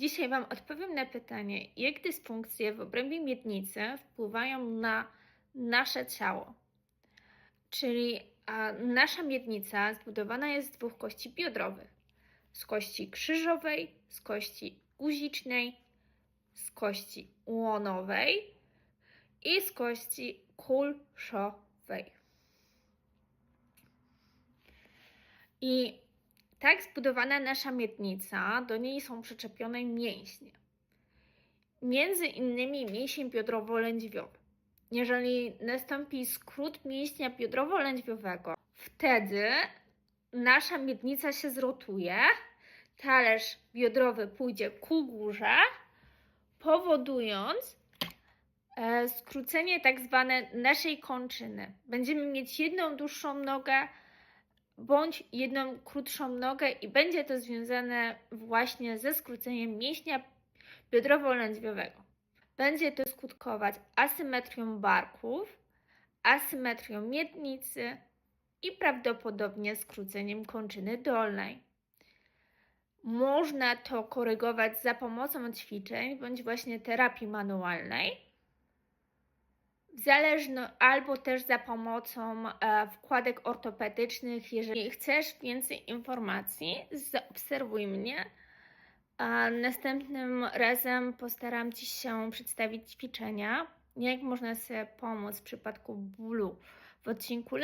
Dzisiaj Wam odpowiem na pytanie, jak dysfunkcje w obrębie miednicy wpływają na nasze ciało. Czyli nasza miednica zbudowana jest z dwóch kości biodrowych: z kości krzyżowej, z kości guzicznej, z kości łonowej i z kości kulszowej. I tak zbudowana nasza miednica, do niej są przyczepione mięśnie. Między innymi mięsień biodrowo-lędźwiowy. Jeżeli nastąpi skrót mięśnia biodrowo-lędźwiowego, wtedy nasza miednica się zrotuje, talerz biodrowy pójdzie ku górze, powodując e, skrócenie tak zwane naszej kończyny. Będziemy mieć jedną dłuższą nogę, bądź jedną krótszą nogę i będzie to związane właśnie ze skróceniem mięśnia biodrowo-lędźwiowego. Będzie to skutkować asymetrią barków, asymetrią miednicy i prawdopodobnie skróceniem kończyny dolnej. Można to korygować za pomocą ćwiczeń bądź właśnie terapii manualnej. Zależno albo też za pomocą e, wkładek ortopedycznych. Jeżeli chcesz więcej informacji, zaobserwuj mnie. Następnym razem postaram Ci się przedstawić ćwiczenia, jak można sobie pomóc w przypadku bólu w odcinku